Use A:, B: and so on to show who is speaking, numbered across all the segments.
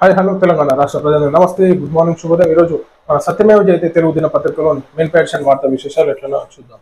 A: Hi hello Telangana రాష్ట్ర ప్రజలు నమస్తే. గుడ్ మార్నింగ్ శుభోదయం. ఈరోజు మన సత్యమేవ జయతే తెలుగు దినపత్రికలో మెయిన్ ప్యాక్షన్ వార్త విశేషాలు ఎట్లనో చూద్దాం.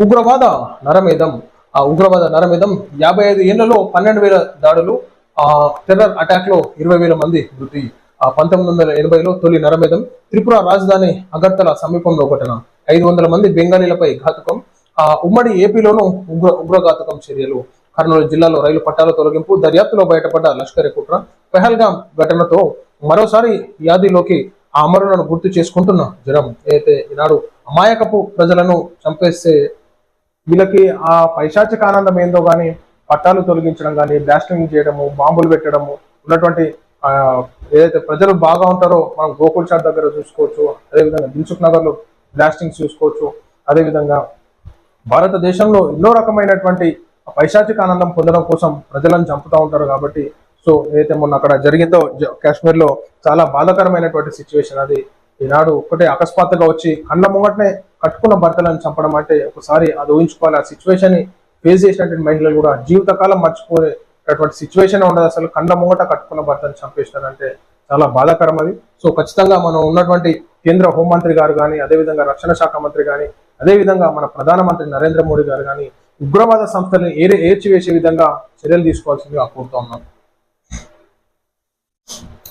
A: ఉగ్రవాద నరమేధం. ఆ ఉగ్రవాద నరమేధం యాభై ఐదు ఏళ్ళలో పన్నెండు వేల దాడులు ఆ టెర్రర్ అటాక్లో ఇరవై వేల మంది మృతి ఆ పంతొమ్మిది వందల ఎనభైలో తొలి నరమేధం త్రిపుర రాజధాని అగర్తల సమీపంలో ఘటన ఐదు వందల మంది బెంగాలీలపై ఘాతుకం ఆ ఉమ్మడి ఏపీలోనూ ఉగ్ర ఉగ్రఘాతుకం చర్యలు కర్నూలు జిల్లాలో రైలు పట్టాల తొలగింపు దర్యాప్తులో బయటపడ్డ లష్కర్ కుట్ర పెహల్గాం ఘటనతో మరోసారి యాదిలోకి ఆ అమరులను గుర్తు చేసుకుంటున్న జనం అయితే ఈనాడు అమాయకపు ప్రజలను చంపేస్తే వీళ్ళకి ఆ పైశాచిక ఆనందం ఏందో కానీ పట్టాలు తొలగించడం కానీ బ్లాస్టింగ్ చేయడము బాంబులు పెట్టడము ఉన్నటువంటి ఏదైతే ప్రజలు బాగా ఉంటారో మనం గోకుల్ చాట్ దగ్గర చూసుకోవచ్చు అదేవిధంగా దిల్సుఖ్ నగర్లో బ్లాస్టింగ్స్ చూసుకోవచ్చు అదేవిధంగా భారతదేశంలో ఎన్నో రకమైనటువంటి పైశాచిక ఆనందం పొందడం కోసం ప్రజలను చంపుతూ ఉంటారు కాబట్టి సో ఏదైతే మొన్న అక్కడ జరిగిందో జ- కాశ్మీర్లో చాలా బాధాకరమైనటువంటి సిచ్యువేషన్ అది. ఈనాడు ఒకటే అకస్మాత్తుగా వచ్చి కళ్ళ ముంగటనే కట్టుకున్న భర్తలను చంపడం అంటే ఒకసారి అది ఊహించుకోవాలి. ఆ సిచ్యువేషన్ని ఫేస్ చేసినటువంటి మహిళలు కూడా జీవితకాలం మర్చిపోయేటటువంటి సిచ్యువేషన్ ఉండదు అసలు. కళ్ళ ముంగట కట్టుకున్న భర్తను చంపేసినారంటే చాలా బాధాకరం అది. సో ఖచ్చితంగా మనం ఉన్నటువంటి కేంద్ర హోంమంత్రి గారు కానీ అదేవిధంగా రక్షణ శాఖ మంత్రి కానీ అదేవిధంగా మన ప్రధానమంత్రి నరేంద్ర మోడీ గారు కానీ ఉగ్రవాద సంస్థలను ఏరే ఏర్చివేసే విధంగా చర్యలు తీసుకోవాల్సిందిగా కోరుతా ఉన్నాను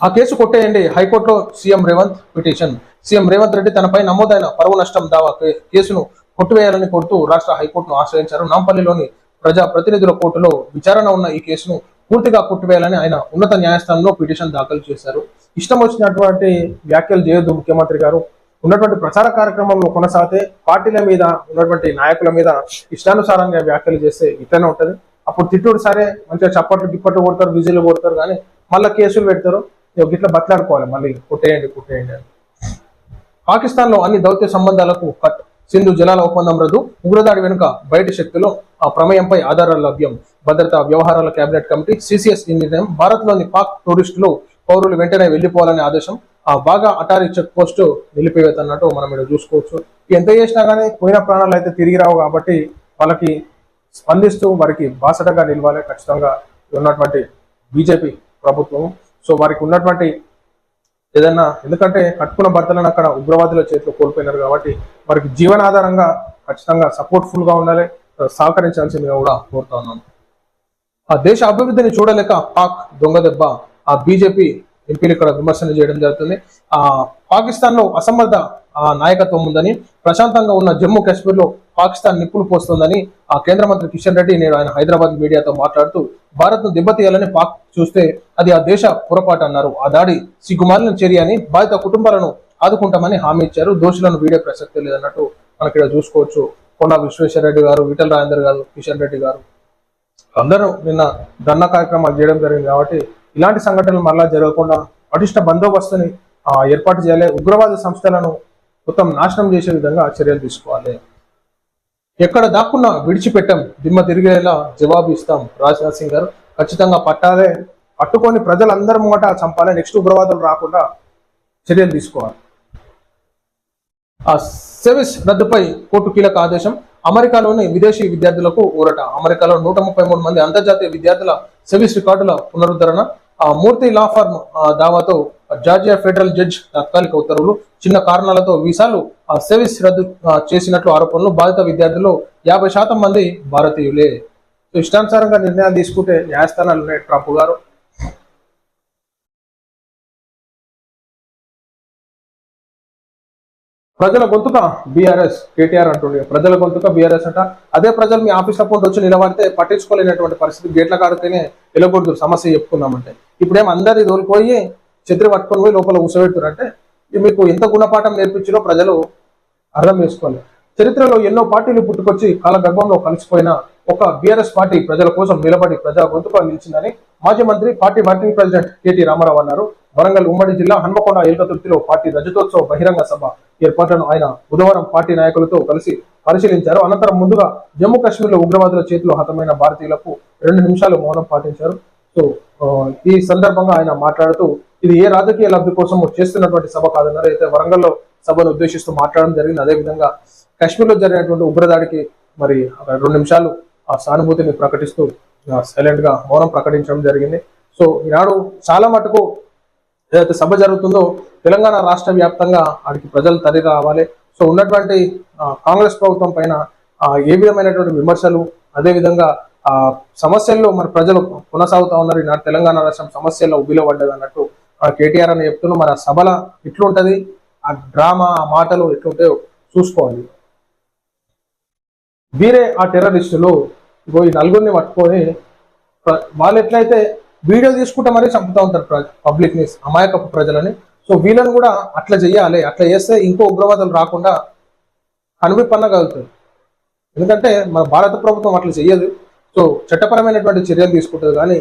A: ఆ కేసు కొట్టేయండి. హైకోర్టులో CM Revanth petition. CM Revanth Reddy తనపై నమోదైన పరువు నష్టం దావా కేసును కొట్టివేయాలని కోరుతూ రాష్ట్ర హైకోర్టును ఆశ్రయించారు. నాంపల్లిలోని ప్రజా ప్రతినిధుల కోర్టులో విచారణ ఉన్న ఈ కేసును పూర్తిగా కొట్టివేయాలని ఆయన ఉన్నత న్యాయస్థానంలో పిటిషన్ దాఖలు చేశారు. ఇష్టం వచ్చినటువంటి వ్యాఖ్యలు చేయొద్దు ముఖ్యమంత్రి గారు. ఉన్నటువంటి ప్రచార కార్యక్రమంలో కొనసాగితే పార్టీల మీద ఉన్నటువంటి నాయకుల మీద ఇష్టానుసారంగా వ్యాఖ్యలు చేస్తే ఇట్లనే ఉంటది. అప్పుడు తిట్టుడు సరే మంచిగా చప్పట్లు గిప్పట్లు కొడతారు విజులు కొడతారు కానీ మళ్ళీ కేసులు పెడతారు. ఇక గిట్లా మళ్ళీ కొట్టేయండి కొట్టేయండి అని. పాకిస్తాన్లో అన్ని దౌత్య సంబంధాలకు కట్. సింధు జలాల ఒప్పందం రద్దు. ఉగ్రదాడి వెనుక బయటి శక్తులు. ఆ ప్రమేయంపై ఆధారాలు లభ్యం. భద్రతా వ్యవహారాల కేబినెట్ కమిటీ సిసిఎస్ ఈ నిర్ణయం భారత్లోని పాక్ టూరిస్టులు పౌరులు వెంటనే వెళ్ళిపోవాలనే ఆదేశం. ఆ బాగా అటారీ చెక్ పోస్ట్ నిలిపివేతన్నట్టు మనం ఇక్కడ చూసుకోవచ్చు. ఎంత చేసినా కానీ పోయిన ప్రాణాలు అయితే తిరిగి రావు కాబట్టి వాళ్ళకి స్పందిస్తూ వారికి బాసటగా నిలవాలి ఖచ్చితంగా ఉన్నటువంటి బీజేపీ ప్రభుత్వం. సో వారికి ఉన్నటువంటి ఏదన్నా ఎందుకంటే కట్టుకున్న భర్తలను అక్కడ ఉగ్రవాదుల చేతిలో కోల్పోయినారు కాబట్టి వారికి జీవనాధారంగా ఖచ్చితంగా సపోర్ట్ఫుల్గా ఉండాలి. సహకరించాల్సిందిగా కూడా కోరుతా ఉన్నాను. ఆ దేశ అభివృద్ధిని చూడలేక పాక్ దొంగ దెబ్బ ఆ బీజేపీ ఎంపీలు ఇక్కడ విమర్శలు చేయడం జరుగుతుంది. ఆ పాకిస్తాన్లో అసమర్థ ఆ నాయకత్వం ఉందని ప్రశాంతంగా ఉన్న జమ్మూ కాశ్మీర్లో పాకిస్తాన్ నిప్పులు పోస్తోందని ఆ కేంద్ర మంత్రి కిషన్ రెడ్డి నేడు ఆయన హైదరాబాద్ మీడియాతో మాట్లాడుతూ భారత్ను దెబ్బతీయాలని పాక్ చూస్తే అది ఆ దేశ పొరపాటు అన్నారు. ఆ దాడి సిగ్గుమాలిన చర్య అని బాధిత కుటుంబాలను ఆదుకుంటామని హామీ ఇచ్చారు. దోషులను వీడే ప్రసక్తి లేదన్నట్టు మనకి ఇక్కడ చూసుకోవచ్చు. కొండా విశ్వేశ్వర రెడ్డి గారు విఠల్ రాజేందర్ గారు కిషన్ రెడ్డి గారు. అందరూ నిన్న ధర్నా కార్యక్రమాలు చేయడం జరిగింది కాబట్టి ఇలాంటి సంఘటనలు మరలా జరగకుండా పటిష్ట బందోబస్తుని ఆ, ఏర్పాటు చేయాలి. ఉగ్రవాద సంస్థలను మొత్తం నాశనం చేసే విధంగా చర్యలు తీసుకోవాలి. ఎక్కడ దాక్కున్నా విడిచిపెట్టాం దిమ్మ తిరిగేలా జవాబు ఇస్తాం రాజ్నాథ్ సింగ్ గారు. ఖచ్చితంగా పట్టాలే. పట్టుకొని ప్రజలందరి ముంగట చంపాలి. నెక్స్ట్ ఉగ్రవాదులు రాకుండా చర్యలు తీసుకోవాలి. ఆ సెవిస్ రద్దుపై కోర్టు కీలక ఆదేశం. అమెరికాలోని విదేశీ విద్యార్థులకు ఊరట. అమెరికాలో నూట ముప్పై మూడు మంది అంతర్జాతీయ విద్యార్థుల సెవిస్ రికార్డుల పునరుద్ధరణ మూర్తి లా ఫర్మ్ దావాతో జార్జియా ఫెడరల్ జడ్జ్ తాత్కాలిక ఉత్తర్వులు చిన్న కారణాలతో వీసాలు ఆ సెవిస్ రద్దు చేసినట్లు ఆరోపణలు బాధిత విద్యార్థులు యాభై శాతం మంది భారతీయులే. సో ఇష్టానుసారంగా నిర్ణయాలు తీసుకుంటే న్యాయస్థానాలు ఉన్నాయి ట్రంప్ గారు. ప్రజల గొంతుక బీఆర్ఎస్ కేటీఆర్ అంటుండే. ప్రజల గొంతుక బీఆర్ఎస్ అంట. అదే ప్రజలు మీ ఆఫీస్ అకౌంట్ వచ్చి నిలబడితే పట్టించుకోలేనటువంటి పరిస్థితి గేట్ల కాడితేనే వెళ్ళకూడదు సమస్య చెప్పుకున్నామంటే. ఇప్పుడేం అందరి తోలిపోయి ఛత్రి పట్టుకొని పోయి లోపల కూర్చోబెడుతున్నారు మీకు ఎంత గుణపాఠం నేర్పించారో ప్రజలు అర్థం చేసుకోవాలి చరిత్రలో ఎన్నో పార్టీలు పుట్టుకొచ్చి కాలగర్భంలో కలిసిపోయిన ఒక బీఆర్ఎస్ పార్టీ ప్రజల కోసం నిలబడి ప్రజా గొంతుగా నిలిచిందని మాజీ మంత్రి party working president KT Rama Rao అన్నారు. వరంగల్ ఉమ్మడి జిల్లా హన్మకొండ ఏకతుర్తిలో పార్టీ రజతోత్సవ బహిరంగ సభ ఏర్పాట్లను ఆయన బుధవారం పార్టీ నాయకులతో కలిసి పరిశీలించారు. అనంతరం ముందుగా జమ్మూ కాశ్మీర్లో ఉగ్రవాదుల చేతిలో హతమైన భారతీయులకు రెండు నిమిషాలు మౌనం పాటించారు. సో ఈ సందర్భంగా ఆయన మాట్లాడుతూ ఇది ఏ రాజకీయ లబ్ధి కోసం చేస్తున్నటువంటి సభ కాదన్నారు. అయితే వరంగల్లో సభను ఉద్దేశిస్తూ మాట్లాడడం జరిగింది. అదేవిధంగా కాశ్మీర్లో జరిగినటువంటి ఉగ్రదాడికి మరి రెండు నిమిషాలు ఆ సానుభూతిని ప్రకటిస్తూ సైలెంట్గా మౌనం ప్రకటించడం జరిగింది. సో ఈనాడు చాలా మటుకు ఏదైతే సభ జరుగుతుందో తెలంగాణ రాష్ట్ర వ్యాప్తంగా వాటికి ప్రజలు తరలి రావాలి. సో ఉన్నటువంటి కాంగ్రెస్ ప్రభుత్వం పైన ఏ విధమైనటువంటి విమర్శలు అదేవిధంగా ఆ సమస్యల్లో మరి ప్రజలు కొనసాగుతా ఉన్నారు. ఈనాడు తెలంగాణ రాష్ట్రం సమస్యల్లో ఉబిలో పడ్డది అన్నట్టు ఆ, కేటీఆర్ అని చెప్తున్నా. మరి ఆ సభల ఎట్లుంటది? ఆ డ్రామా ఆ మాటలు ఎట్లుంటాయో చూసుకోవాలి. వీరే ఆ టెర్రరిస్టులు ఇగో ఈ నలుగురిని పట్టుకొని వాళ్ళు ఎట్లయితే వీడియో తీసుకుంటే మరీ చంపుతా ఉంటారు పబ్లిక్ని అమాయకపు ప్రజలని. సో వీళ్ళని కూడా అట్లా చేయాలి అట్లా చేస్తే ఇంకో ఉగ్రవాదులు రాకుండా కనువి ఎందుకంటే మన భారత ప్రభుత్వం అట్లా చేయదు సో చట్టపరమైనటువంటి చర్యలు తీసుకుంటుంది కానీ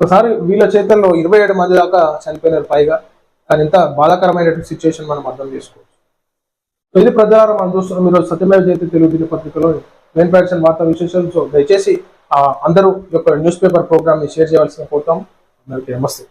A: ఒకసారి వీళ్ళ చేతుల్లో ఇరవై ఏడు మంది దాకా చనిపోయినారు పైగా. కానీ ఇంత బాధాకరమైనటువంటి సిచ్యువేషన్ మనం అర్థం చేసుకోవచ్చు. సో ఇది ప్రజలారా మనం చూస్తున్నాం. ఈరోజు సత్యమేవ జయంతి తెలుగు దినపత్రికలో మెయిన్ ప్యాక్షన్ వార్తా విశేషాలు. సో దయచేసి అందరూ ఈ యొక్క న్యూస్ పేపర్ ప్రోగ్రామ్ని షేర్ చేయవలసిన కోరుతాం. అందరికీ నమస్తే.